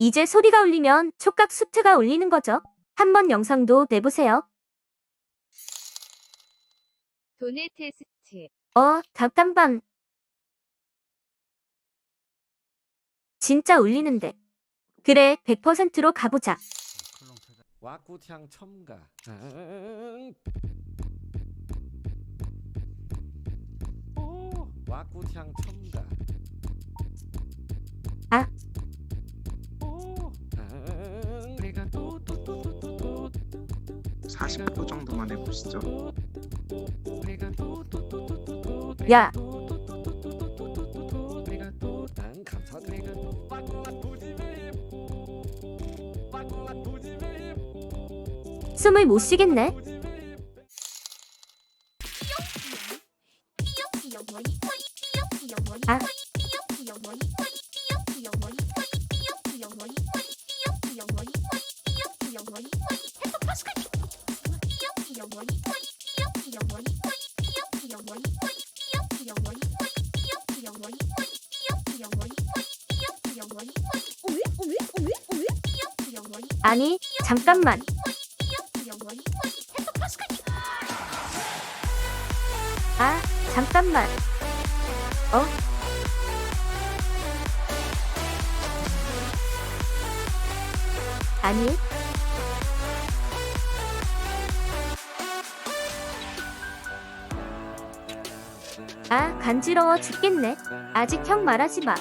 이제 소리가 울리면 촉각 수트가 울리는 거죠. 한번 영상도 내보세요. 도네 테스트. 어, 잠깐만. 진짜 울리는데. 그래, 100%로 가보자. 와꾸향 첨가. 오, 와꾸향 첨가. 아. 40분 정도만 해보시죠. 야. 숨을 못 쉬겠네. 아. 아니, 잠깐만. 아, 잠깐만. 어? 아니. 아, 간지러워 죽겠네. 아직 형 말하지 마.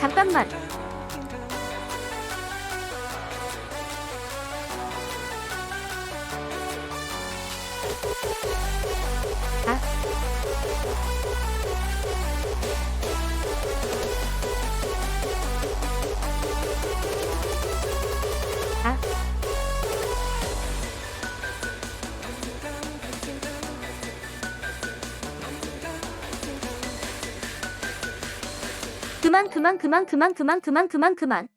잠깐만. 아. 아. 그만 그만 그만 그만 그만 그만 그만 그만.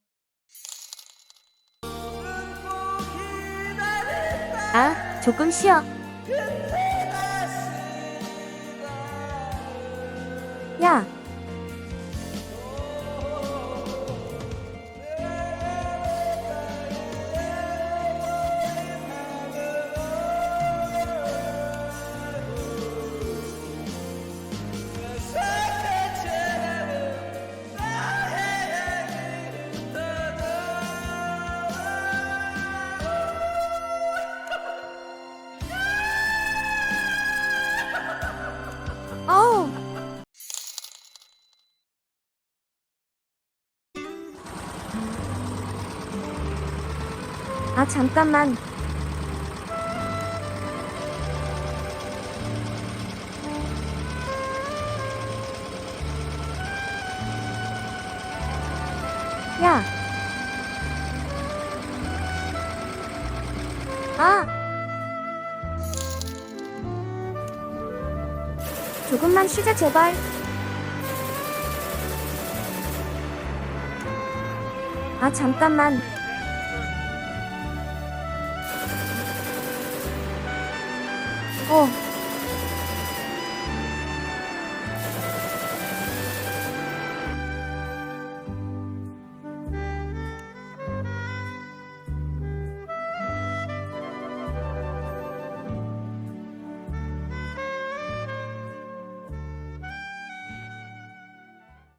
아 조금 쉬어 아 잠깐만. 야. 아! 조금만 쉬자 제발. 아 잠깐만 哦。